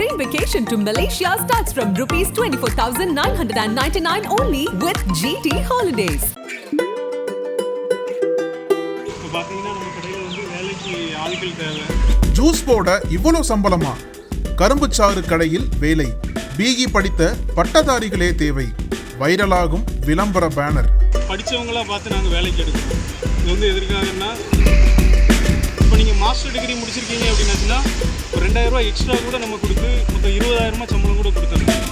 train vacation to Malaysia starts from rupees 24,999 only with GT Holidays. இப்போ பார்த்தீங்கன்னா நம்ம கடையில் வந்து வேலைக்கு ஆட்கள் தேவை. ஜூஸ் போட இவ்வளோ சம்பளமா? கரும்புச்சாறு கடையில் வேலை. பிஇ படித்த பட்டதாரிகளே தேவை. வைரலாகும் விளம்பர பேனர். படித்தவங்களா பார்த்து நாங்கள் வேலைக்கு எடுக்கிறோம் இது வந்து எதற்காகன்னா மாஸ்டர் டிகிரி முடிச்சிருக்கீங்க அப்படின்னாச்சுன்னா ஒரு ரெண்டாயிரம் ரூபாய் எக்ஸ்ட்ரா கூட நம்ம கொடுத்து மொத்தம் இருபதாயிரமா சம்பளம் கூட கொடுத்துருக்கோம்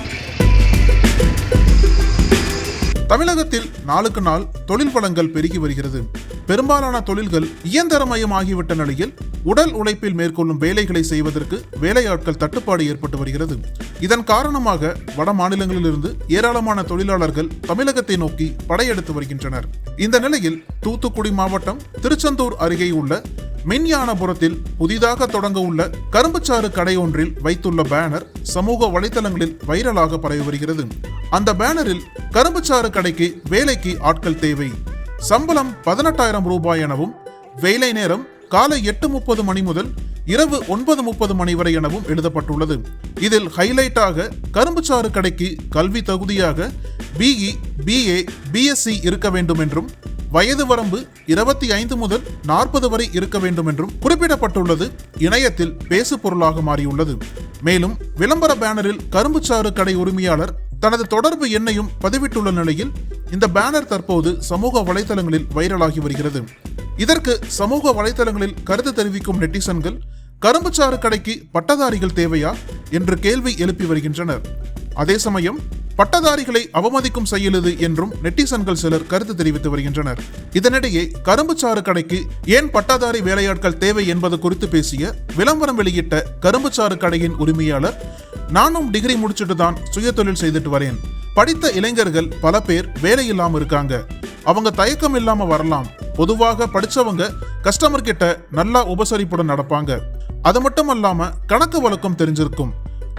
தமிழகத்தில் நாளுக்கு நாள் தொழில் வளங்கள் பெருகி வருகிறது. பெரும்பாலான தொழில்கள் இயந்திரமயமாகிவிட்ட நிலையில் உடல் உழைப்பில் மேற்கொள்ளும் வேலைகளை செய்வதற்கு வேலையாட்கள் தட்டுப்பாடு ஏற்பட்டு வருகிறது. இதன் காரணமாக வட மாநிலங்களிலிருந்து ஏராளமான தொழிலாளர்கள் தமிழகத்தை நோக்கி படையெடுத்து வருகின்றனர். இந்த நிலையில் தூத்துக்குடி மாவட்டம் திருச்செந்தூர் அருகே உள்ள மின்யானபுரத்தில் புதிதாக தொடங்க உள்ள கரும்புச்சாறு கடை ஒன்றில் வைத்துள்ள பேனர் சமூக வலைதளங்களில் வைரலாக பரவி வருகிறது. அந்த பேனரில் கரும்புச்சாறு கடைக்கு வேலைக்கு ஆட்கள் தேவை. சம்பளம் பதினெட்டாயிரம் ரூபாய் எனவும் வேலை நேரம் காலை எட்டு முப்பது மணி முதல் இரவு ஒன்பது முப்பது மணி வரை எனவும் எழுதப்பட்டுள்ளது. இதில் ஹைலைட்டாக கரும்புச்சாறு கடைக்கு கல்வி தகுதியாக பிஇ பிஏ பிஎஸ்சி இருக்க வேண்டும் என்றும் வயது வரம்பு இருபத்தி ஐந்து முதல் நாற்பது வரை இருக்க வேண்டும் என்றும் குறிப்பிடப்பட்டுள்ளது. இணையத்தில் பேசு பொருளாக மாறியுள்ளது. மேலும் விளம்பர பேனரில் கரும்புச்சாறு கடை உரிமையாளர் தனது தொடர்பு எண்ணையும் பதிவிட்டுள்ள நிலையில் இந்த பேனர் தற்போது சமூக வலைதளங்களில் வைரலாகி வருகிறது. இதற்கு சமூக வலைதளங்களில் கருத்து தெரிவிக்கும் நெட்டிசன்கள் கரும்புச்சாறு கடைக்கு பட்டதாரிகள் தேவையா? என்று கேள்வி எழுப்பி வருகின்றனர். அதே சமயம் பட்டதாரிகளை அவமதிக்கும் செயல் இது என்றும் நெட்டிசன்கள் சிலர் கருத்து தெரிவித்து வருகின்றனர். இதனிடையே கரும்புச்சாறு கடைக்கு ஏன் பட்டதாரி வேலையாட்கள் தேவை என்பது குறித்து பேசிய விளம்பரம் வெளியிட்ட கரும்புச்சாறு கடையின் உரிமையாளர் நானும் டிகிரி முடிச்சுட்டு தான் சுய தொழில் செய்துட்டு வரேன். படித்த இளைஞர்கள் பல பேர் வேலை இல்லாம இருக்காங்க. அவங்க தயக்கம் இல்லாம வரலாம். பொதுவாக படிச்சவங்க கஸ்டமர் கிட்ட நல்லா உபசரிப்புடன் நடப்பாங்க. அது மட்டும் அல்லாம கணக்கு வழக்கம் தெரிஞ்சிருக்கும்.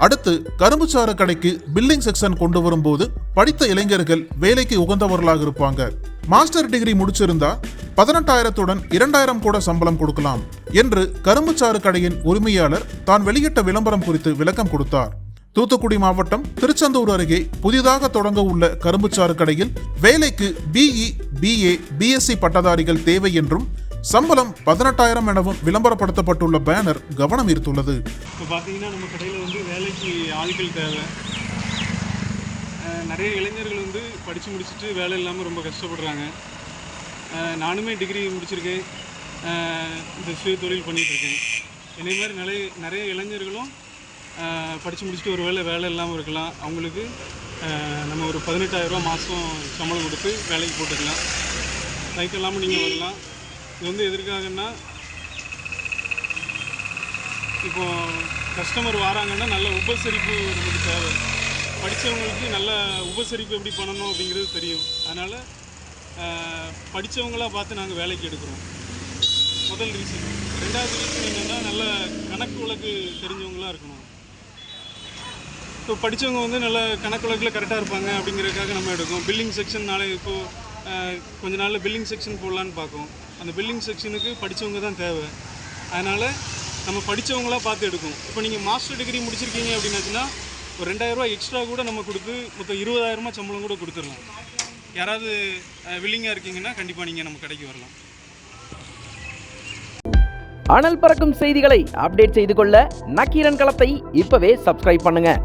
அடுத்து கரும்புச்சார கடைக்கு பில்லிங் செக்ஷன் கொண்டு வரும்போது படித்த இளைஞர்கள் வேலைக்கு உகந்தவர்களாக இருப்பாங்க. மாஸ்டர் டிகிரி முடிச்சிருந்தா பதினெட்டாயிரத்துடன் இரண்டாயிரம் கூட சம்பளம் கொடுக்கலாம் என்று கரும்புச்சாறு கடையின் உரிமையாளர் தான் வெளியிட்ட விளம்பரம் குறித்து விளக்கம் கொடுத்தார். தூத்துக்குடி மாவட்டம் திருச்செந்தூர் அருகே புதிதாக தொடங்க உள்ள கரும்புச்சாறு கடையில் வேலைக்கு பிஇ பிஏ பிஎஸ்சி பட்டதாரிகள் தேவை என்றும் சம்பளம் பதினெட்டாயிரம் எனவும் விளம்பரப்படுத்தப்பட்டுள்ள பேனர் கவனம் ஈர்த்துள்ளது. இப்போ பார்த்தீங்கன்னா நம்ம கடையில் வந்து வேலைக்கு ஆட்கள் தேவை. நிறைய இளைஞர்கள் வந்து படித்து முடிச்சுட்டு வேலை இல்லாமல் ரொம்ப கஷ்டப்படுறாங்க. நானுமே டிகிரி முடிச்சிருக்கேன். இந்த சுய தொழில் பண்ணிகிட்ருக்கேன் இருக்கேன். மாதிரி நிறைய நிறைய இளைஞர்களும் படித்து முடிச்சுட்டு ஒரு வேளை வேலை இல்லாமல் இருக்கலாம். அவங்களுக்கு நம்ம ஒரு பதினெட்டாயிரரூவா மாதம் சம்பளம் கொடுத்து வேலைக்கு போட்டுக்கலாம். லைக் இல்லாமல் நீங்கள் வரலாம். இது வந்து எதற்காகன்னா இப்போ கஸ்டமர் வராங்கன்னா நல்ல உபசரிப்பு நமக்கு தேவை. படித்தவங்களுக்கு நல்ல உபசரிப்பு எப்படி பண்ணணும் அப்படிங்கிறது தெரியும். அதனால் படித்தவங்களாக பார்த்து நாங்கள் வேலைக்கு எடுக்கிறோம். முதல் ரீசன் ரெண்டாவது ரீசன் என்னென்னா நல்ல கணக்கு வழக்கு தெரிஞ்சவங்களாக இருக்கணும். இப்போ படித்தவங்க வந்து நல்ல கணக்கு வழக்கில் கரெக்டாக இருப்பாங்க அப்படிங்கிறதுக்காக நம்ம எடுக்கும் பில்லிங் செக்ஷன் நாளை இப்போது கொஞ்ச நாளில் பில்லிங் செக்ஷன் போடலான்னு பார்க்கோம் அந்த பில்லிங் செக்ஷனுக்கு படித்தவங்க தான் தேவை. அதனால் நம்ம படித்தவங்களாக பார்த்து எடுக்கும் இப்போ நீங்கள் மாஸ்டர் டிகிரி முடிச்சிருக்கீங்க அப்படின்னாச்சுன்னா ஒரு ரெண்டாயிரரூவா எக்ஸ்ட்ரா கூட நம்ம கொடுத்து மொத்தம் இருபதாயிரமா சம்பளம் கூட கொடுத்துடலாம். யாராவது வில்லிங்காக இருக்கீங்கன்னா கண்டிப்பாக நீங்கள் நம்ம கடைக்கு வரலாம். அனல் பறக்கும் செய்திகளை அப்டேட் செய்து கொள்ள நக்கீரன் களத்தை இப்பவே சப்ஸ்கிரைப் பண்ணுங்கள்